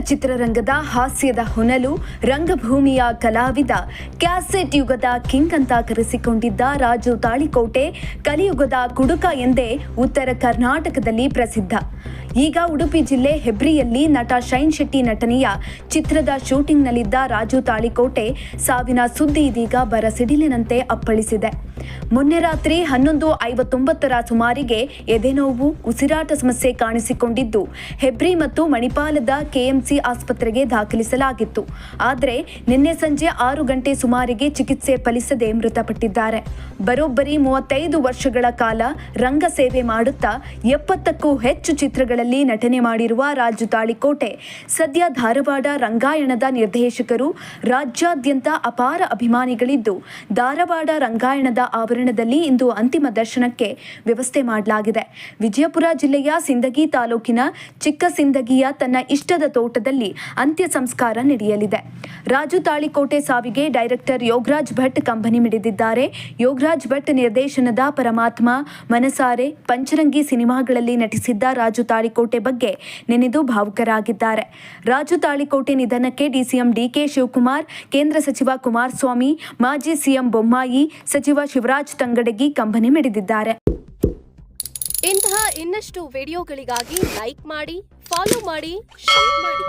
ಚಿತ್ರರಂಗದ ಹಾಸ್ಯದ ಹೊನಲು ರಂಗಭೂಮಿಯ ಕಲಾವಿದ ಕ್ಯಾಸೆಟ್ ಯುಗದ ಕಿಂಗ್ ಅಂತ ಕರೆಸಿಕೊಂಡಿದ್ದ ರಾಜು ತಾಳಿಕೋಟೆ ಕಲಿಯುಗದ ಕುಡುಕ ಎಂದೇ ಉತ್ತರ ಕರ್ನಾಟಕದಲ್ಲಿ ಪ್ರಸಿದ್ಧ. ಈಗ ಉಡುಪಿ ಜಿಲ್ಲೆ ಹೆಬ್ರಿಯಲ್ಲಿ ನಟ ಶೈನ್ ಶೆಟ್ಟಿ ನಟನೆಯ ಚಿತ್ರದ ಶೂಟಿಂಗ್ನಲ್ಲಿದ್ದ ರಾಜು ತಾಳಿಕೋಟೆ ಸಾವಿನ ಸುದ್ದಿ ಇದೀಗ ಬರಸಿಡಿಲಿನಂತೆ ಅಪ್ಪಳಿಸಿದೆ. ಮೊನ್ನೆ ರಾತ್ರಿ ಹನ್ನೊಂದು ಐವತ್ತೊಂಬತ್ತರ ಸುಮಾರಿಗೆ ಎದೆನೋವು ಉಸಿರಾಟ ಸಮಸ್ಯೆ ಕಾಣಿಸಿಕೊಂಡಿದ್ದು ಹೆಬ್ರಿ ಮತ್ತು ಮಣಿಪಾಲದ ಕೆಎಂಸಿ ಆಸ್ಪತ್ರೆಗೆ ದಾಖಲಿಸಲಾಗಿತ್ತು. ಆದರೆ ನಿನ್ನೆ ಸಂಜೆ ಆರು ಗಂಟೆ ಸುಮಾರಿಗೆ ಚಿಕಿತ್ಸೆ ಫಲಿಸದೆ ಮೃತಪಟ್ಟಿದ್ದಾರೆ. ಬರೋಬ್ಬರಿ ಮೂವತ್ತೈದು ವರ್ಷಗಳ ಕಾಲ ರಂಗ ಸೇವೆ ಮಾಡುತ್ತಾ ಎಪ್ಪತ್ತಕ್ಕೂ ಹೆಚ್ಚು ಚಿತ್ರಗಳಲ್ಲಿ ನಟನೆ ಮಾಡಿರುವ ರಾಜು ತಾಳಿಕೋಟೆ. ಸದ್ಯ ಧಾರವಾಡ ರಂಗಾಯಣದ ನಿರ್ದೇಶಕರು ರಾಜ್ಯಾದ್ಯಂತ ಅಪಾರ ಅಭಿಮಾನಿಗಳಿದ್ದು, ಧಾರವಾಡ ರಂಗಾಯಣದ ಆವರಣದಲ್ಲಿ ಇಂದು ಅಂತಿಮ ದರ್ಶನಕ್ಕೆ ವ್ಯವಸ್ಥೆ ಮಾಡಲಾಗಿದೆ. ವಿಜಯಪುರ ಜಿಲ್ಲೆಯ ಸಿಂದಗಿ ತಾಲೂಕಿನ ಚಿಕ್ಕ ಸಿಂದಗಿಯ ತನ್ನ ಇಷ್ಟದ ತೋಟದಲ್ಲಿ ಅಂತ್ಯ ಸಂಸ್ಕಾರ ನಡೆಯಲಿದೆ. ರಾಜು ತಾಳಿಕೋಟೆ ಸಾವಿಗೆ ಡೈರೆಕ್ಟರ್ ಯೋಗರಾಜ್ ಭಟ್ ಕಂಬನಿ ಮಿಡಿದಿದ್ದಾರೆ. ಯೋಗರಾಜ್ ಭಟ್ ನಿರ್ದೇಶನದ ಪರಮಾತ್ಮ, ಮನಸಾರೆ ಪಂಚರಂಗಿ ಸಿನಿಮಾಗಳಲ್ಲಿ ನಟಿಸಿದ್ದ ರಾಜು ತಾಳಿಕೋಟೆ ಬಗ್ಗೆ ನೆನೆದು ಭಾವುಕರಾಗಿದ್ದಾರೆ. ರಾಜು ತಾಳಿಕೋಟೆ ನಿಧನಕ್ಕೆ ಡಿಸಿಎಂ ಡಿಕೆ ಶಿವಕುಮಾರ್, ಕೇಂದ್ರ ಸಚಿವ ಕುಮಾರಸ್ವಾಮಿ, ಮಾಜಿ ಸಿಎಂ ಬೊಮ್ಮಾಯಿ, ಸಚಿವ ಶಿವರಾಜ್ ತಂಗಡಗಿ ಕಂಬನಿ ಮಿಡಿದಿದ್ದಾರೆ. ಇಂತಹ ಇನ್ನಷ್ಟು ವಿಡಿಯೋಗಳಿಗಾಗಿ ಲೈಕ್ ಮಾಡಿ, ಫಾಲೋ ಮಾಡಿ, ಶೇರ್ ಮಾಡಿ.